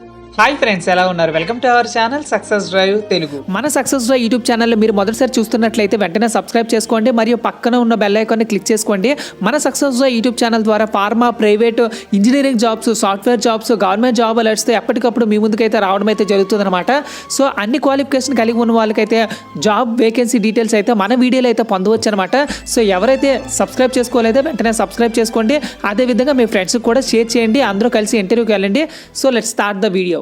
thank you hi friends ఎలా ఉన్నారు? Welcome to our channel success drive Telugu. మన success drive YouTube channel మీరు మొదటిసారి చూస్తున్నట్లయితే వెంటనే సబ్స్క్రైబ్ చేసుకోండి మరియు పక్కన ఉన్న బెల్ ఐకాన్ని క్లిక్ చేసుకోండి. మన సక్సెస్ డ్రైవ్ యూట్యూబ్ ఛానల్ ద్వారా pharma private engineering jobs software jobs government job alerts ఎప్పటికప్పుడు మీ ముందుకైతే రావడం అయితే జరుగుతుందన్నమాట. సో అన్ని క్వాలిఫికేషన్ కలిగి ఉన్న వాళ్ళకైతే జాబ్ వేకెన్సీ డీటెయిల్స్ అయితే మన వీడియోలో అయితే పొందవచ్చు అనమాట సో ఎవరైతే సబ్స్క్రైబ్ చేసుకోలేదో వెంటనే సబ్స్క్రైబ్ చేసుకోండి. అదేవిధంగా మీ ఫ్రెండ్స్కి కూడా షేర్ చేయండి. అందరూ కలిసి ఇంటర్వ్యూకి వెళ్ళండి. So let start the video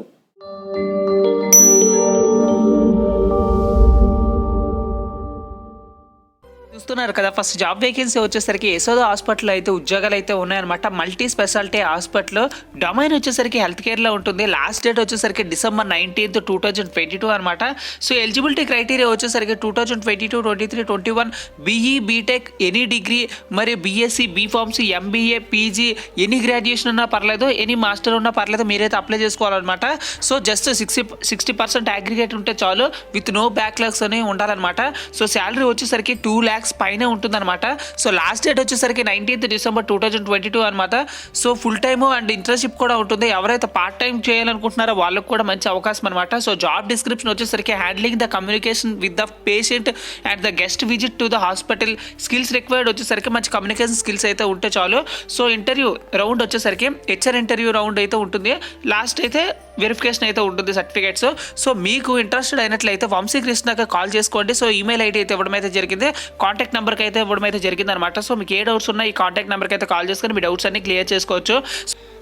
చెప్తున్నారు కదా ఫస్ట్ జాబ్ వేకెన్సీ వచ్చేసరికి యశోద హాస్పిటల్ అయితే ఉద్యోగాలు అయితే ఉన్నాయన్నమాట. మల్టీ స్పెషాలిటీ హాస్పిటల్ డొమైన్ వచ్చేసరికి హెల్త్ కేర్లో ఉంటుంది. లాస్ట్ డేట్ వచ్చేసరికి December nineteenth two thousand twenty two అనమాట సో ఎలిజిబిలిటీ క్రైటీరియా వచ్చేసరికి two thousand twenty two twenty three twenty one BE BTech any degree మరియు BSc B pharmacy MBA PG any graduation ఉన్నా పర్లేదు any master ఉన్నా పర్లేదు మీరైతే apply చేసుకోవాలన్నమాట. So just sixty sixty percent aggregate ఉంటే చాలు విత్ నో బ్యాక్లాగ్స్ అని ఉండాలన్నమాట. సో శాలరీ వచ్చేసరికి టూ ల్యాక్స్ పైనే ఉంటుందన్నమాట. సో లాస్ట్ డేట్ వచ్చేసరికి nineteenth December two thousand twenty two అనమాట so full time and internship కూడా ఉంటుంది. ఎవరైతే పార్ట్ టైం చేయాలనుకుంటున్నారో వాళ్ళకి కూడా మంచి అవకాశం అనమాట సో జాబ్ డిస్క్రిప్షన్ వచ్చేసరికి handling the communication with the patient and the guest visit to the hospital skills required వచ్చేసరికి మంచి కమ్యూనికేషన్ స్కిల్స్ అయితే ఉంటే చాలు. సో ఇంటర్వ్యూ రౌండ్ వచ్చేసరికి హెచ్ఆర్ ఇంటర్వ్యూ రౌండ్ అయితే ఉంటుంది. లాస్ట్ అయితే వెరిఫికేషన్ అయితే ఉంటుంది సర్టిఫికేట్స్ సో మీకు ఇంట్రెస్టెడ్ అయినట్లయితే వంశీకృష్ణకి కాల్ చేసుకోండి. సో ఈమెయిల్ ఐడి అయితే ఇవ్వడం అయితే జరిగింది. కాంటాక్ట్ నెంబర్కి అయితే ఇవ్వడం అయితే జరిగింది అనమాట సో మీకు ఏ డౌట్స్ ఉన్నాయి ఈ కాంటాక్ట్ నెంబర్కి అయితే కాల్ చేసుకొని మీ డౌట్స్ అన్ని క్లియర్ చేసుకోవచ్చు.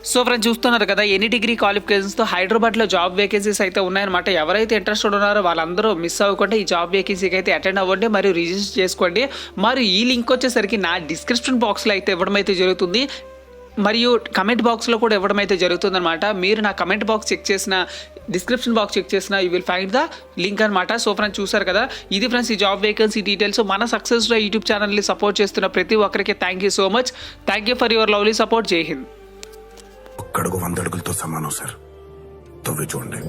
సో ఫ్రెండ్స్ చూస్తున్నారు కదా ఎనీ డిగ్రీ క్వాలిఫికేషన్స్తో హైదరాబాద్లో జాబ్ వేకెన్సీస్ అయితే ఉన్నాయన్నమాట. ఎవరైతే ఇంట్రెస్టెడ్ ఉన్నారో వాళ్ళందరూ మిస్ అవ్వకుండా ఈ జాబ్ వేకెన్సీకి అయితే అటెండ్ అవ్వండి మరియు రిజిస్టర్ చేసుకోండి. మరియు ఈ లింక్ వచ్చేసరికి నా డిస్క్రిప్షన్ బాక్స్లో అయితే ఇవ్వడం అయితే జరుగుతుంది. మరియు కమెంట్ బాక్స్లో కూడా ఇవ్వడం అయితే జరుగుతుందన్నమాట. మీరు నా కమెంట్ బాక్స్ చెక్ చేసిన డిస్క్రిప్షన్ బాక్స్ చెక్ చేసిన you will find the link అనమాట సో ఫ్రెండ్స్ చూసారు కదా? ఇది ఫ్రెండ్స్ ఈ జాబ్ వేకెన్సీ డీటెయిల్స్ మన సక్సెస్లో యూట్యూబ్ ఛానల్ని సపోర్ట్ చేస్తున్న ప్రతి ఒక్కరికి thank you so much thank you for your lovely support Jai Hind ఒక్కడుగు వంద అడుగులతో సమానం సార్ తవ్వి చూడండి.